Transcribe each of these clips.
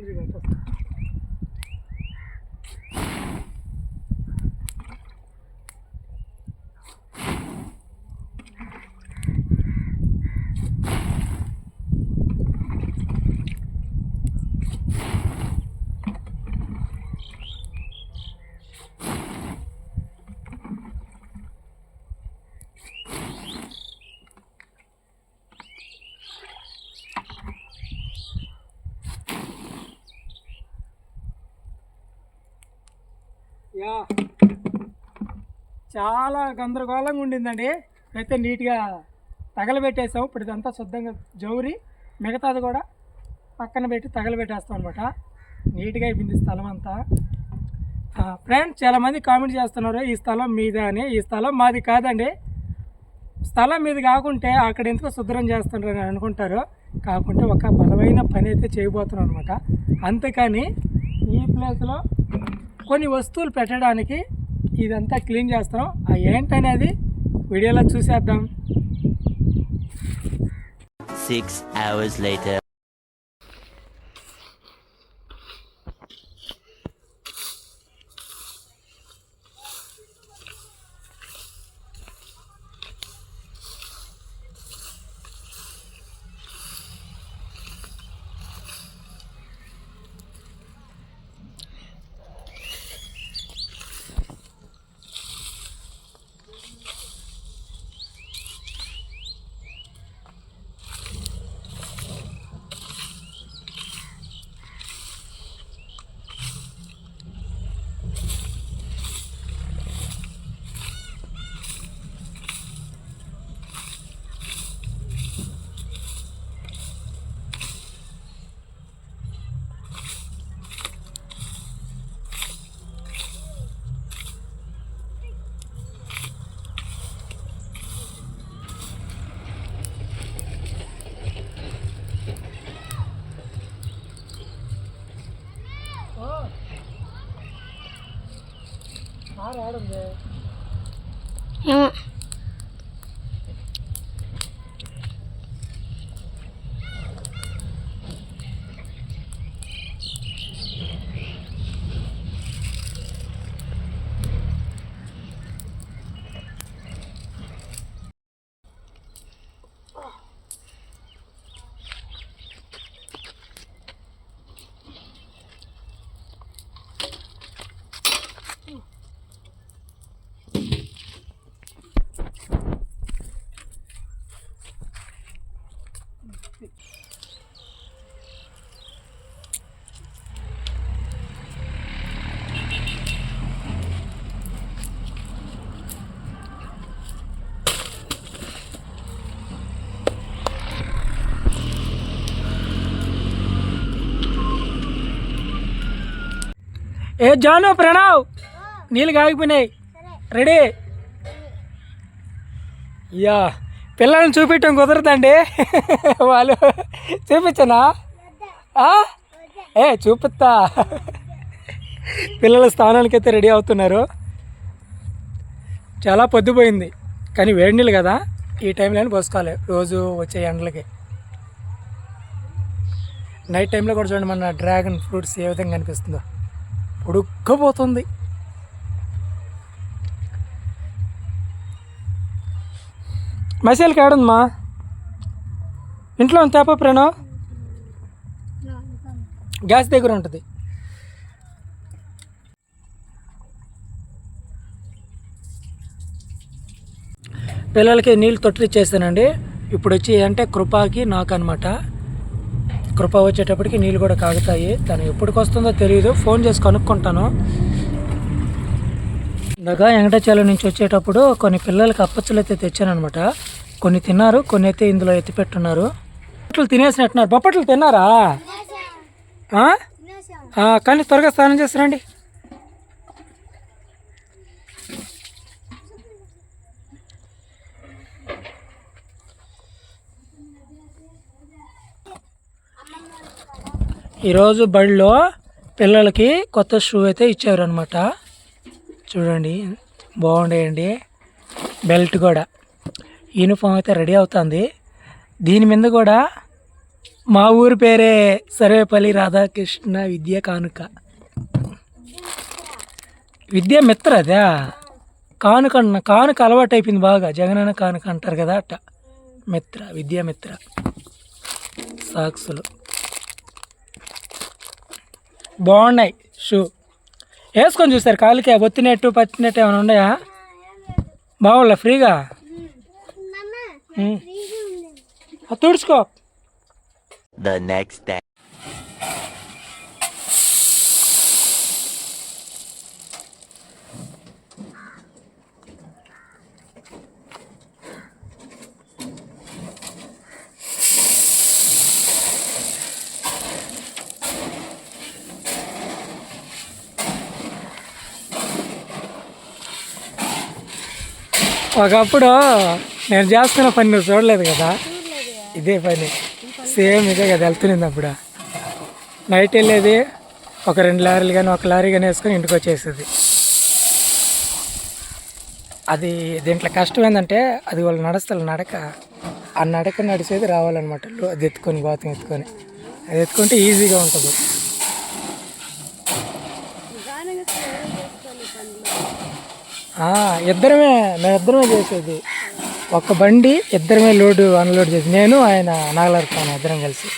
40分経つ。చాలా గందరగోళంగా ఉండిందండి. అయితే నీట్గా తగలబెట్టేసాం ఇప్పుడు ఇదంతా శుద్ధంగా జౌరి మిగతాది కూడా పక్కన పెట్టి తగలబెట్టేస్తాం అనమాట నీట్గా అయిపోయింది స్థలం అంతా. ఫ్రెండ్స్ చాలామంది కామెంట్ చేస్తున్నారు ఈ స్థలం మీద అని. ఈ స్థలం మాది కాదండి. స్థలం మీది కాకుంటే అక్కడ ఎందుకు శుభ్రం చేస్తున్నారు అని అనుకుంటారు. కాకుంటే ఒక బలమైన పని అయితే చేయబోతున్నాం అనమాట అంతేకాని ఈ ప్లేస్లో కొన్ని వస్తువులు పెట్టడానికి ఇదంతా క్లీన్ చేస్తున్నాం. ఆ ఏంటనేది వీడియోలో చూసేద్దాం. సిక్స్ అవర్స్ లేటర్ ఏమో ఏ జాను ప్రణవ్. నీళ్ళు కాగిపోయినాయి. రెడీ. యా పిల్లల్ని చూపించడం కుదరదండి. వాళ్ళు చూపించనా? ఆ? ఏ చూపిస్తా. పిల్లలు స్నానానికి అయితే రెడీ అవుతున్నారు. చాలా పొద్దుపోయింది. కానీ వేడి నీళ్ళు కదా. ఈ టైంలోనే పోసుకోవాలి. రోజు వచ్చే ఎండలకి. నైట్ టైంలో కూడా చూడండి మన డ్రాగన్ ఫ్రూట్స్ ఏ విధంగా కనిపిస్తుందో. ఉడుక్కపోతుంది. మసాలకి కాడుందమ్మా ఇంట్లో తేప ప్రేణో? గ్యాస్ దగ్గర ఉంటుంది. పిల్లలకి నీళ్ళు తొట్టిచ్చేస్తానండి ఇప్పుడు వచ్చి అంటే కృపాకి నాకు అనమాట కృప వచ్చేటప్పటికి నీళ్ళు కూడా కాగుతాయి. తను ఎప్పటికి వస్తుందో తెలియదు ఫోన్ చేసి కనుక్కుంటాను. ఇందాక వెంకటాచలం నుంచి వచ్చేటప్పుడు కొన్ని పిల్లలకి అప్పచ్చులు అయితే తెచ్చానమాట కొన్ని తిన్నారు కొన్ని అయితే ఇందులో ఎత్తి పెట్టున్నారు. బొప్పట్లు తినేసినట్టున్నారు బొప్పట్లు తిన్నారా? కానీ త్వరగా స్నానం చేస్తారండి ఈరోజు బడిలో పిల్లలకి కొత్త షూ అయితే ఇచ్చారనమాట చూడండి బాగుండేయండి. బెల్ట్ కూడా. యూనిఫామ్ అయితే రెడీ అవుతుంది. దీని మీద కూడా మా ఊరి పేరే సర్వేపల్లి రాధాకృష్ణ విద్య కానుక. విద్య మిత్ర అదే? కానుక అన్న కానుక అలవాటు అయిపోయింది బాగా. జగనన్న కానుక అంటారు కదా అట్ట. మిత్ర విద్యా మిత్ర. సాక్సులు. బాగున్నాయి. షూ. వేసుకొని చూస్తారు కాలుకి ఒత్తినట్టు పచ్చినట్టు ఏమైనా ఉన్నాయా? బాగుండా ఫ్రీగా? తుడుచుకో. The next ఒకప్పుడు నేను చేస్తున్న పని నువ్వు చూడలేదు కదా? ఇదే పని. సేమ్ ఇదే కదా వెళ్తున్నది అప్పుడు? నైట్ వెళ్ళేది ఒక రెండు లారీలు కానీ ఒక లారీ కానీ వేసుకొని ఇంటికి వచ్చేసేది. అది దీంట్లో కష్టం ఏంటంటే అది వాళ్ళు నడుస్తారు నడక. ఆ నడక నడిచేది రావాలన్నమాట. అది ఎత్తుకొని గోతం ఎత్తుకొని. అది ఎత్తుకుంటే ఈజీగా ఉంటుంది. ఇద్దరమే మేము ఇద్దరమే చేసేది. ఒక బండి ఇద్దరమే లోడ్ అన్లోడ్ చేసి నేను ఆయన నాగలాడుతాను ఇద్దరం కలిసి.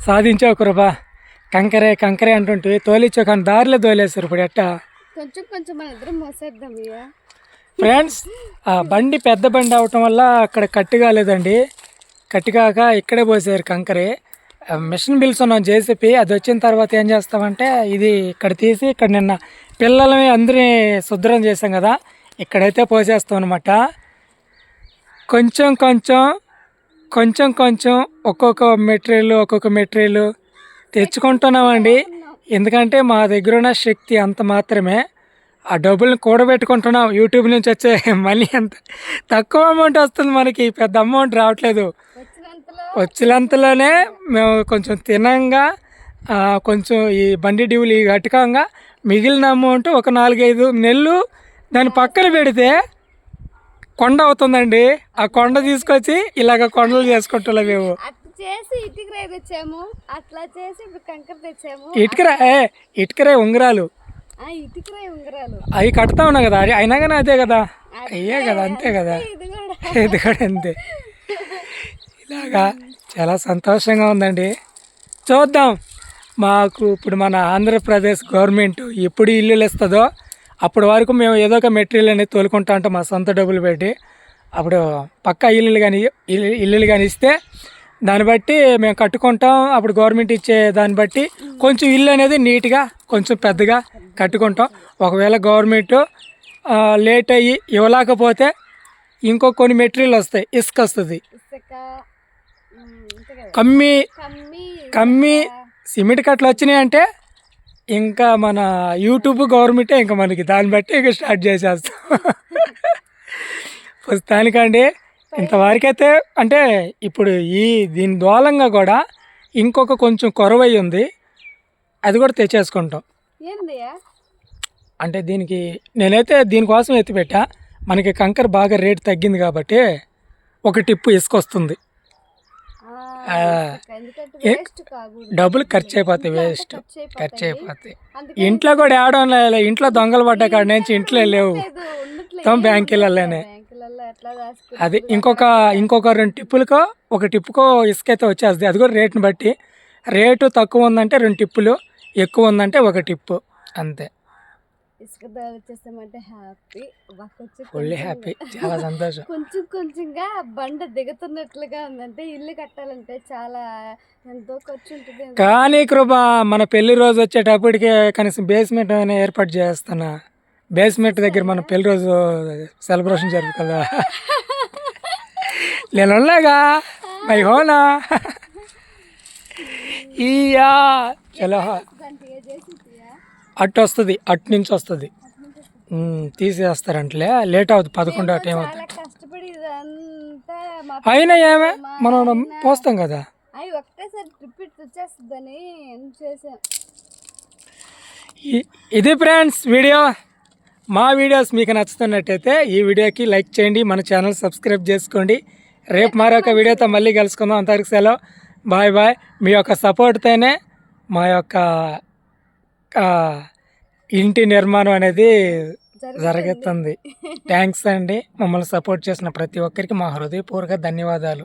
సాధించావు కృపా. కంకరే కంకరే అంటుంటే తోలిచ్చావు కానీ దారిలో తోలేసారు ఇప్పుడు ఎట్టా? కొంచెం కొంచెం మన ఇద్దరం మోసేద్దాం ఇక ఫ్రెండ్స్ ఆ బండి పెద్ద బండి అవటం వల్ల అక్కడ కట్టు కాలేదండి. కట్టు కాక ఇక్కడే పోసారు కంకరే. మిషన్ బిల్స్ ఉన్నాం జేసీపీ. అది వచ్చిన తర్వాత ఏం చేస్తామంటే ఇది ఇక్కడ తీసి ఇక్కడ నిన్న పిల్లలని అందరినీ శుభ్రం చేసాం కదా ఇక్కడైతే పోసేస్తాం అనమాట కొంచెం కొంచెం కొంచెం కొంచెం ఒక్కొక్క మెటీరియల్ ఒక్కొక్క మెటీరియల్ తెచ్చుకుంటున్నామండి. ఎందుకంటే మా దగ్గర ఉన్న శక్తి అంత మాత్రమే. ఆ డబ్బుల్ని కూడబెట్టుకుంటున్నాం యూట్యూబ్ నుంచి వచ్చే మనీ అంత తక్కువ అమౌంట్ వస్తుంది మనకి. పెద్ద అమౌంట్ రావట్లేదు. వచ్చినంతలో వచ్చినంతలోనే మేము కొంచెం తినంగా కొంచెం ఈ బండి డ్యూలు ఈ కట్టుకోగా మిగిలిన అమౌంట్ ఒక నాలుగైదు నెలలు దాని పక్కన పెడితే కొండ అవుతుందండి. ఆ కొండ తీసుకొచ్చి ఇలాగ కొండలు చేసుకుంటున్నాం మేము. చేసి ఇటుక రేపు తెచ్చాము. అట్లా చేసి ఇప్పుడు కంకర తెచ్చాము. ఉంగరాలు. అవి కడతా ఉన్నాం కదా అది అయినా కానీ అదే కదా. అయ్యే కదా అంతే కదా. ఇది కూడా. అంతే. ఇలాగా చాలా సంతోషంగా ఉందండి. చూద్దాం. మాకు ఇప్పుడు మన ఆంధ్రప్రదేశ్ గవర్నమెంట్ ఎప్పుడు ఇల్లులు ఇస్తుందో అప్పటి వరకు మేము ఏదో ఒక మెటీరియల్ అనేది తోలుకుంటా ఉంటాం మా సొంత డబ్బులు పెట్టి. అప్పుడు పక్కా ఇల్లులు కానీ ఇల్లు ఇల్లులు కానీ ఇస్తే దాన్ని బట్టి మేము కట్టుకుంటాం. అప్పుడు గవర్నమెంట్ ఇచ్చే దాన్ని బట్టి కొంచెం ఇల్లు అనేది నీట్గా కొంచెం పెద్దగా కట్టుకుంటాం. ఒకవేళ గవర్నమెంట్ లేట్ అయ్యి ఇవ్వలేకపోతే ఇంకో కొన్ని మెటీరియల్ వస్తాయి. ఇసుక వస్తుంది. కమ్మి కమ్మి సిమెంట్ కట్టలు వచ్చినాయి అంటే ఇంకా మన యూట్యూబ్ గవర్నమెంటే ఇంకా మనకి దాన్ని బట్టి ఇంకా స్టార్ట్ చేసేస్తాం. ప్రస్తుతానికండి ఇంతవరకైతే అంటే ఇప్పుడు ఈ దీని దూలంగా కూడా ఇంకొక కొంచెం కొరవై ఉంది. అది కూడా తెచ్చేసుకుంటాం. అంటే దీనికి నేనైతే దీనికోసం ఎత్తిపెట్టా. మనకి కంకర బాగా రేట్ తగ్గింది కాబట్టి ఒక టిప్పు ఇసుక వస్తుంది ఆ, ఇసుక. ఎందుకంటే వేస్ట్ కాకూడదు. డబ్బులు ఖర్చు అయిపోతాయి వేస్ట్. ఖర్చు అయిపోతాయి. ఇంట్లో కూడా ఆడడం లేదు ఇంట్లో దొంగలు పడ్డ కాడ నుంచి ఇంట్లో లేవు. లేదు, ఉండట్లేదు. అది ఇంకొక ఇంకొక రెండు టిప్పులకో ఒక టిప్పుకో ఇసుక అయితే వచ్చేస్తుంది అది కూడా రేటుని బట్టి. రేటు తక్కువ ఉందంటే రెండు టిప్పులు ఎక్కువ ఉందంటే ఒక టిప్పు. అంతే. ఇసుక వచ్చేస్తామంటే హ్యాపీ. Fully happy. చాలా సంతోషం. కొంచెం కొంచెంగా బండ దిగుతున్నట్లుగా ఉందంటే ఇల్లు కట్టాలంటే చాలా ఎంతో ఖర్చు ఉంటుంది కానీ కృప మన పెళ్ళి రోజు వచ్చేటప్పటికే కనీసం బేస్మెంట్ ఏర్పాటు చేస్తున్నా. బేస్మెంట్ దగ్గర మన పెళ్ళి రోజు సెలబ్రేషన్ జరుపు కదా. నేను ఉన్నాగా మై హోనా ఇయా చలో. అటు వస్తుంది అటు నుంచి వస్తుంది. తీసేస్తారంటలే. లేట్ అవుతుంది పదకొండు అటు ఏమవుతుంది అయినా ఏమే? మనం పోస్తాం కదా. ఇది ఫ్రెండ్స్ వీడియో. మా వీడియోస్ మీకు నచ్చుతున్నట్టయితే ఈ వీడియోకి లైక్ చేయండి మన ఛానల్ సబ్స్క్రైబ్ చేసుకోండి. రేపు మరొక వీడియోతో మళ్ళీ కలుసుకుందాం. అంతవరకు సెలవు. Bye bye. మీ యొక్క సపోర్ట్తోనే మా యొక్క ఇంటి నిర్మాణం అనేది జరుగుతుంది. థ్యాంక్స్ అండి. మమ్మల్ని సపోర్ట్ చేసిన ప్రతి ఒక్కరికి మా హృదయపూర్వక ధన్యవాదాలు.